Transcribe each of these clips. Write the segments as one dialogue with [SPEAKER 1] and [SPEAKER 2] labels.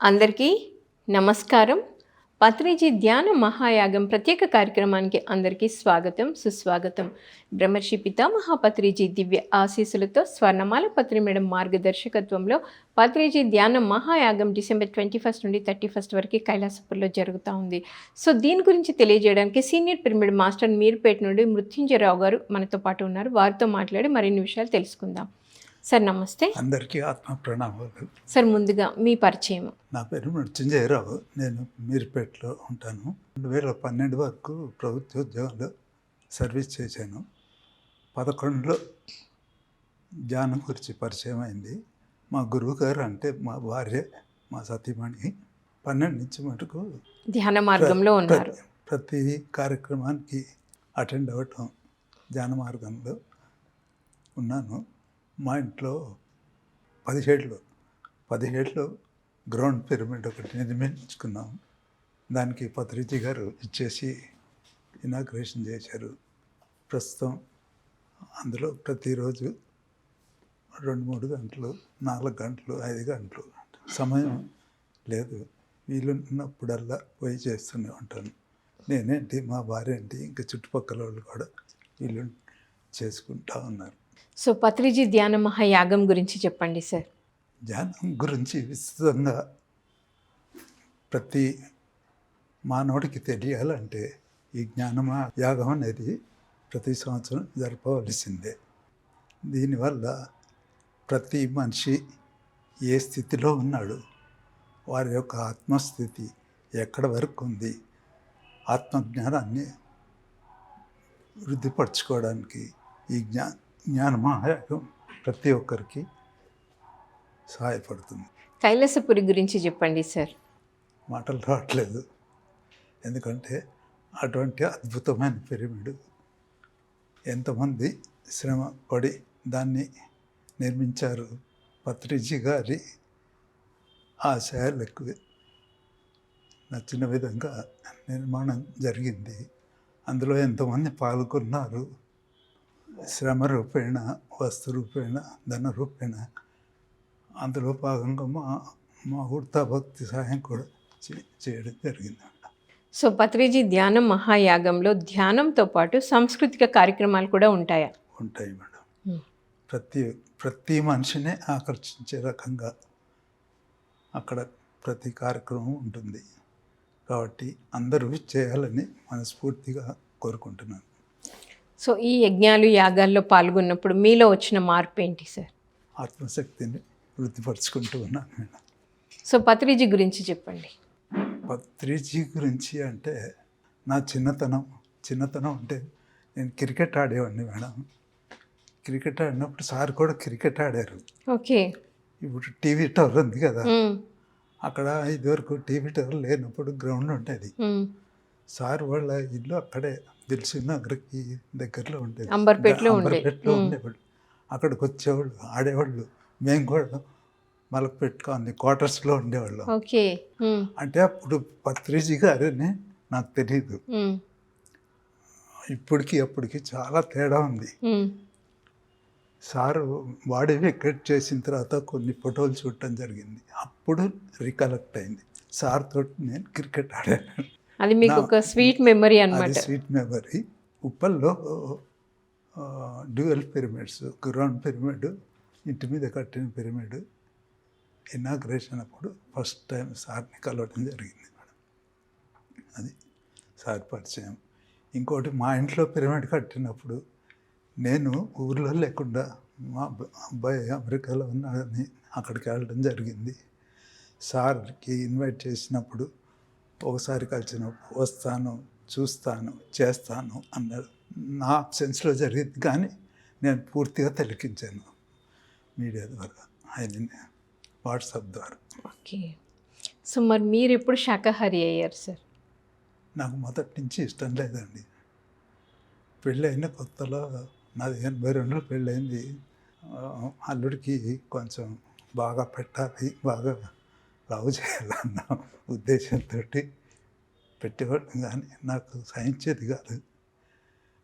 [SPEAKER 1] అందరికీ నమస్కారం. పత్రిజీ ధ్యాన మహాయాగం ప్రత్యేక కార్యక్రమానికి అందరికీ స్వాగతం సుస్వాగతం. బ్రహ్మర్షి పితామహ పత్రిజీ దివ్య ఆశీస్సులతో స్వర్ణమాల పత్రి మేడం మార్గదర్శకత్వంలో పత్రిజీ ధ్యాన మహాయాగం డిసెంబర్ ట్వంటీ ఫస్ట్ నుండి థర్టీ ఫస్ట్ వరకు కైలాసపూర్లో జరుగుతూ ఉంది. సో దీని గురించి తెలియజేయడానికి సీనియర్ పిరమిడ్ మాస్టర్ మీర్పేట నుండి మృత్యుంజయరావు గారు మనతో పాటు ఉన్నారు. వారితో మాట్లాడి మరిన్ని విషయాలు తెలుసుకుందాం. సార్ నమస్తే.
[SPEAKER 2] అందరికీ ఆత్మ ప్రణామాలు.
[SPEAKER 1] సార్ ముందుగా మీ పరిచయం.
[SPEAKER 2] నా పేరు మృత్యుంజయరావు నేను మీర్పేటలో ఉంటాను. రెండు వేల పన్నెండు వరకు ప్రభుత్వ ఉద్యోగంలో సర్వీస్ చేశాను. పదకొండులో ధ్యానం గురించి పరిచయం అయింది. మా గురువు గారు అంటే మా భార్య మా సతీమణి. పన్నెండు నుంచి మటుకు
[SPEAKER 1] ధ్యాన మార్గంలో ఉన్నారు.
[SPEAKER 2] ప్రతి కార్యక్రమానికి అటెండ్ అవ్వటం ధ్యాన మార్గంలో ఉన్నాను. మా ఇంట్లో పదిహేడులో పదిహేడులో గ్రౌండ్ పిరమిడ్ ఒకటి నిర్మించుకున్నాం. దానికి పత్రిజీ గారు ఇచ్చేసి ఇనాగ్రేషన్ చేశారు. ప్రస్తుతం అందులో ప్రతిరోజు రెండు మూడు గంటలు నాలుగు గంటలు ఐదు గంటలు సమయం లేదు. వీలున్నప్పుడల్లా పోయి చేస్తూనే ఉంటాను నేనేంటి మా భార్య ఏంటి ఇంకా చుట్టుపక్కల వాళ్ళు కూడా వీళ్ళు చేసుకుంటా ఉన్నారు.
[SPEAKER 1] సో పత్రిజీ ధ్యాన మహాయాగం గురించి చెప్పండి సార్.
[SPEAKER 2] ధ్యానం గురించి విస్తృతంగా ప్రతి మానవుడికి తెలియాలంటే ఈ జ్ఞానమ యాగం అనేది ప్రతి సంవత్సరం జరపవలసిందే. దీనివల్ల ప్రతి మనిషి ఏ స్థితిలో ఉన్నాడు వారి యొక్క ఆత్మస్థితి ఎక్కడ వరకు ఉంది ఆత్మజ్ఞానాన్ని వృద్ధిపరచుకోవడానికి ఈ జ్ఞా జ్ఞానమహాయాగం ప్రతి ఒక్కరికి సహాయపడుతుంది.
[SPEAKER 1] కైలాసపురి గురించి చెప్పండి సార్.
[SPEAKER 2] మాటలు రావట్లేదు. ఎందుకంటే అటువంటి అద్భుతమైన పిరమిడ్ ఎంతమంది శ్రమ పడి దాన్ని నిర్మించారు పత్రిజీ గారి ఆశయాలకు నచ్చిన విధంగా నిర్మాణం జరిగింది. అందులో ఎంతమంది పాల్గొన్నారు? శ్రమ రూపేణ వస్తు రూపేణ ధన రూపేణ అందులో భాగంగా మా మా ఉడతా భక్తి సహాయం కూడా చే- చేయడం జరిగింది.
[SPEAKER 1] సో పత్రిజీ ధ్యాన మహాయాగంలో ధ్యానంతో పాటు సాంస్కృతిక కార్యక్రమాలు కూడా ఉంటాయా?
[SPEAKER 2] ఉంటాయి మేడం. ప్రతి ప్రతి మనిషినే ఆకర్షించే రకంగా అక్కడ ప్రతి కార్యక్రమం ఉంటుంది. కాబట్టి అందరూ చేయాలని మనస్ఫూర్తిగా కోరుకుంటున్నాను.
[SPEAKER 1] సో ఈ యజ్ఞాలు యాగాల్లో పాల్గొన్నప్పుడు మీలో వచ్చిన మార్పు ఏంటి సార్?
[SPEAKER 2] ఆత్మశక్తిని వృద్ధిపరుచుకుంటూ ఉన్నాను మేడం
[SPEAKER 1] సో పత్రిజీ గురించి చెప్పండి.
[SPEAKER 2] పత్రిజీ గురించి అంటే నా చిన్నతనం చిన్నతనం అంటే నేను క్రికెట్ ఆడేవాడిని మేడం. క్రికెట్ ఆడినప్పుడు సార్ కూడా క్రికెట్ ఆడారు.
[SPEAKER 1] ఓకే.
[SPEAKER 2] ఇప్పుడు టీవీ టవర్ ఉంది కదా. అక్కడ ఇదివరకు టీవీ టవర్ లేనప్పుడు గ్రౌండ్
[SPEAKER 1] మ్మ్.
[SPEAKER 2] సార్ వాళ్ళ ఇల్లు అక్కడే. దిల్సుఖ్ నగర్కి దగ్గరలో ఉండేది
[SPEAKER 1] అంబర్పేటలో.
[SPEAKER 2] అంబర్పేటలో. ఉండేవాళ్ళు అక్కడికి వచ్చేవాళ్ళు ఆడేవాళ్ళు మేము కూడా మలక పెట్టుకొని క్వార్టర్స్లో ఉండేవాళ్ళం
[SPEAKER 1] ఓకే.
[SPEAKER 2] అంటే అప్పుడు పత్రిజీ గారని నాకు తెలియదు. ఇప్పటికి అప్పటికి చాలా తేడా ఉంది. సారు బాడీ వికెట్ చేసిన తర్వాత కొన్ని ఫోటోలు చూడటం జరిగింది అప్పుడు రికలెక్ట్ అయింది సార్ తోటి నేను క్రికెట్ ఆడాను
[SPEAKER 1] అది మీకు ఒక స్వీట్ మెమరీ
[SPEAKER 2] అది
[SPEAKER 1] అన్నమాట.
[SPEAKER 2] స్వీట్ మెమరీ ఉప్పల్లో డ్యూయల్ పిరమిడ్స్ గ్రౌండ్ పిరమిడ్ ఇంటి మీద కట్టిన పిరమిడ్ ఇనాగ్రేషన్ అప్పుడు ఫస్ట్ టైం సార్ని కలవడం జరిగింది మేడం. అది సార్ పరిచయం. ఇంకోటి మా ఇంట్లో పిరమిడ్ కట్టినప్పుడు నేను ఊర్లో లేకుండా మా అబ్బ- అబ్బాయి అమెరికాలో ఉన్నాడని అక్కడికి వెళ్ళడం జరిగింది. సార్కి ఇన్వైట్ చేసినప్పుడు ఒకసారి కలిసినప్పుడు వస్తాను చూస్తాను చేస్తాను అన్నారు నా సెన్స్లో జరిగింది కానీ నేను పూర్తిగా తిలకించాను మీడియా ద్వారా ఆయన వాట్సాప్ ద్వారా.
[SPEAKER 1] ఓకే. సో మరి మీరు ఎప్పుడు శాకాహారి అయ్యారు సార్?
[SPEAKER 2] నాకు మొదటి నుంచి ఇష్టం లేదండి. పెళ్ళైన కొత్తలో నాది ఎనభై రెండులో పెళ్ళైంది. అల్లుడికి కొంచెం బాగా పెట్టాలి బాగా లవ్ చేయాలన్న ఉద్దేశంతో పెట్టేవాడు కానీ నాకు సహించేది కాదు.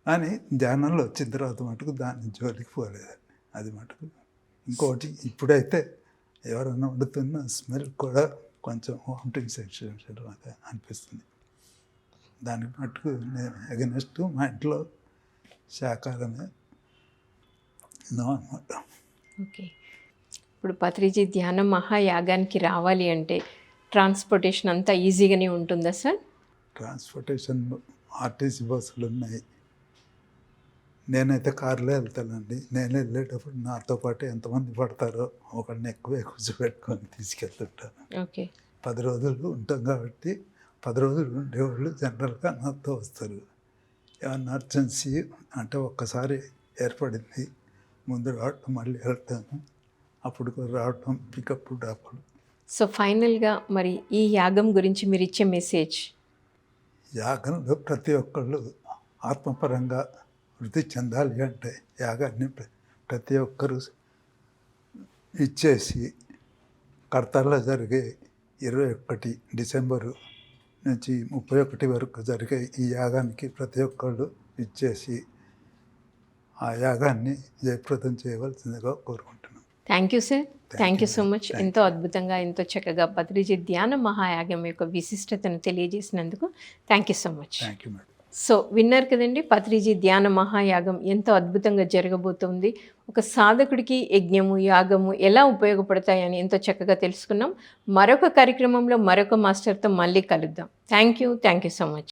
[SPEAKER 2] కానీ ధ్యానంలో వచ్చిన తర్వాత మటుకు దాని జోలికి పోలేదండి అది మటుకు ఇంకోటి ఇప్పుడైతే ఎవరన్నా వండుతున్న స్మెల్ కూడా కొంచెం వామిటింగ్ సెన్సేషన్ అనిపిస్తుంది. దానికి మటుకు నేను అగెనెస్ట్ మా ఇంట్లో శాకాహారమే నో అనమాట
[SPEAKER 1] ఓకే. ఇప్పుడు పత్రిజీ ధ్యాన మహాయాగానికి రావాలి అంటే ట్రాన్స్పోర్టేషన్ అంతా ఈజీగానే ఉంటుందా సార్?
[SPEAKER 2] ట్రాన్స్పోర్టేషన్ ఆర్టీసీ బస్సులు ఉన్నాయి. నేనైతే కారులో వెళ్తానండి. నేను వెళ్ళేటప్పుడు నాతో పాటు ఎంతమంది పడతారో ఒకడిని ఎక్కువే కూర్చోబెట్టుకొని తీసుకెళ్తుంటాను
[SPEAKER 1] ఓకే.
[SPEAKER 2] పది రోజులు ఉంటాం కాబట్టి పది రోజులు ఉండేవాళ్ళు జనరల్గా నాతో వస్తారు. ఏమన్నా అర్జెన్సీ అంటే ఒక్కసారి ఏర్పడింది ముందు రావటం మళ్ళీ వెళ్తాను అప్పుడు రావటం పికప్ డ్రాప్లు
[SPEAKER 1] సో ఫైనల్గా మరి ఈ యాగం గురించి మీరు ఇచ్చే మెసేజ్
[SPEAKER 2] యాగంలో ప్రతి ఒక్కళ్ళు ఆత్మపరంగా వృద్ధి చెందాలి అంటే యాగాన్ని ప్ర- ప్రతి ఒక్కరూ ఇచ్చేసి కర్తాల్లో జరిగే ఇరవై ఒకటి డిసెంబరు నుంచి ముప్పై ఒకటి వరకు జరిగే ఈ యాగానికి ప్రతి ఒక్కళ్ళు ఇచ్చేసి ఆ యాగాన్ని జయప్రదం చేయవలసిందిగా కోరుకుంటున్నాను.
[SPEAKER 1] Thank you sir thank you so. Much ఎంతో అద్భుతంగా ఎంతో చక్కగా పత్రిజీ ధ్యాన మహాయాగం యొక్క విశిష్టతను తెలియజేసినందుకు thank you so much so విన్నారు కదండి పత్రిజీ ధ్యాన మహాయాగం ఎంతో అద్భుతంగా జరగబోతోంది. ఒక సాధకుడికి యజ్ఞము యాగము ఎలా ఉపయోగపడతాయని ఎంతో చక్కగా తెలుసుకున్నాం. మరొక కార్యక్రమంలో మరొక మాస్టర్తో మళ్ళీ కలుద్దాం. Thank you thank you so much